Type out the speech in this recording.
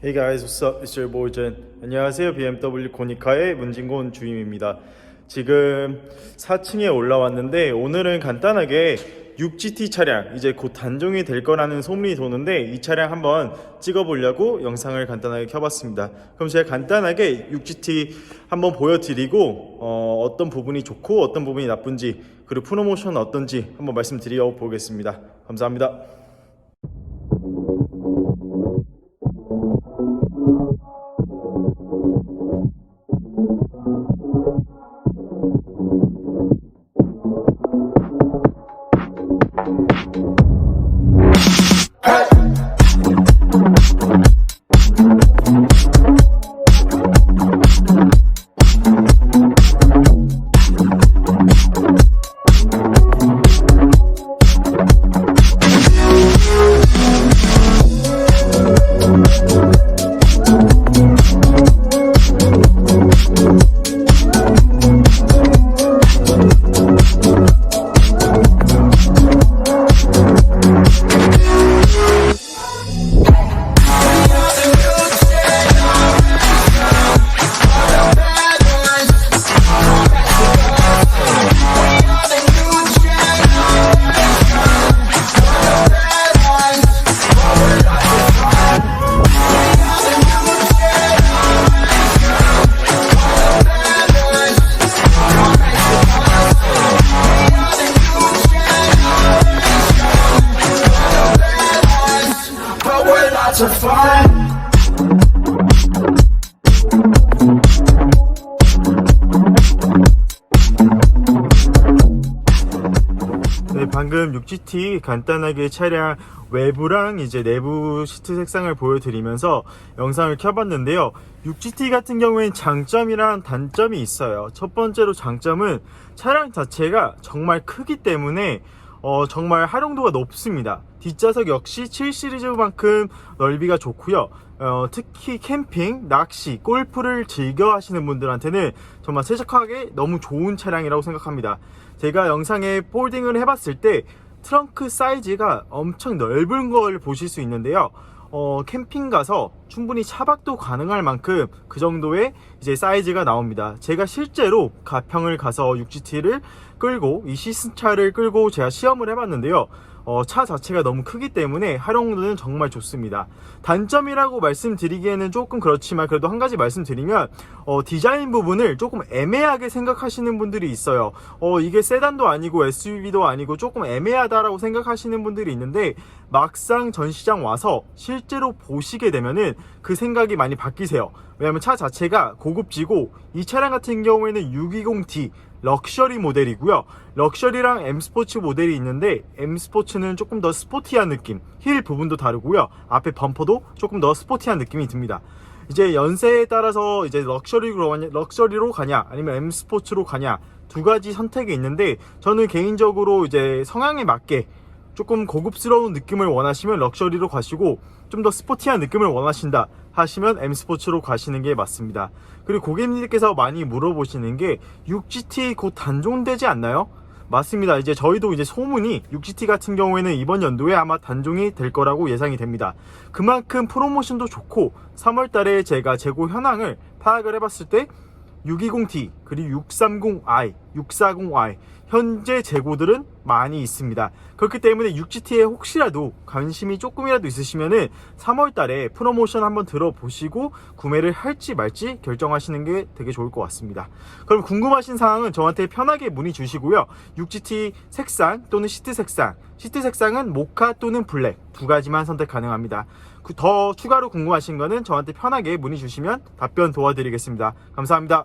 Hey guys, what's up? It's your boy Jen. 안녕하세요. BMW 고니카의 문진곤 주임입니다. 지금 4층에 올라왔는데 오늘은 간단하게 6GT 차량 이제 곧 단종이 될 거라는 소문이 도는데 이 차량 한번 찍어보려고 영상을 간단하게 켜봤습니다. 그럼 제가 간단하게 6GT 한번 보여드리고 어, 어떤 부분이 좋고 어떤 부분이 나쁜지 그리고 프로모션 어떤지 한번 말씀드려 보겠습니다. 감사합니다. Of fun. 네, 방금 6GT 간단하게 차량 외부랑 이제 내부 시트 색상을 보여드리면서 영상을 켜봤는데요. 6GT 같은 경우엔 장점이랑 단점이 있어요. 첫 번째로 장점은 차량 자체가 정말 크기 때문에 어, 정말 활용도가 높습니다. 뒷좌석 역시 7 시리즈만큼 넓이가 좋고요. 어, 특히 캠핑, 낚시, 골프를 즐겨 하시는 분들한테는 정말 최적화하게 너무 좋은 차량이라고 생각합니다. 제가 영상에 폴딩을 해봤을 때 트렁크 사이즈가 엄청 넓은 걸 보실 수 있는데요. 어, 캠핑 가서 충분히 차박도 가능할 만큼 그 정도의 이제 사이즈가 나옵니다. 제가 실제로 가평을 가서 6GT를 끌고 이 시스차를 끌고 제가 시험을 해봤는데요. 어, 차 자체가 너무 크기 때문에 활용도는 정말 좋습니다. 단점이라고 말씀드리기에는 조금 그렇지만 그래도 한 가지 말씀드리면 어, 디자인 부분을 조금 애매하게 생각하시는 분들이 있어요. 어, 이게 세단도 아니고 SUV도 아니고 조금 애매하다라고 생각하시는 분들이 있는데 막상 전시장 와서 실제로 보시게 되면은 그 생각이 많이 바뀌세요. 왜냐면 차 자체가 고급지고 이 차량 같은 경우에는 620D 럭셔리 모델이고요. 럭셔리랑 M 스포츠 모델이 있는데 M 스포츠는 조금 더 스포티한 느낌, 힐 부분도 다르고요. 앞에 범퍼도 조금 더 스포티한 느낌이 듭니다. 이제 연세에 따라서 이제 럭셔리로 가냐, 럭셔리로 가냐, 아니면 M 스포츠로 가냐 두 가지 선택이 있는데 저는 개인적으로 이제 성향에 맞게 조금 고급스러운 느낌을 원하시면 럭셔리로 가시고 좀 더 스포티한 느낌을 원하신다 하시면 M 스포츠로 가시는 게 맞습니다. 그리고 고객님들께서 많이 물어보시는 게 6GT 곧 단종되지 않나요? 맞습니다. 이제 저희도 이제 소문이 6GT 같은 경우에는 이번 연도에 아마 단종이 될 거라고 예상이 됩니다. 그만큼 프로모션도 좋고 3월 달에 제가 재고 현황을 파악을 해봤을 때 620T 그리고 630i, 640i 현재 재고들은 많이 있습니다. 그렇기 때문에 6GT에 혹시라도 관심이 조금이라도 있으시면은 3월 달에 프로모션 한번 들어보시고 구매를 할지 말지 결정하시는 게 되게 좋을 것 같습니다. 그럼 궁금하신 사항은 저한테 편하게 문의 주시고요. 6GT 색상 또는 시트 색상, 시트 색상은 모카 또는 블랙 두 가지만 선택 가능합니다. 그더 추가로 궁금하신 거는 저한테 편하게 문의 주시면 답변 도와드리겠습니다. 감사합니다.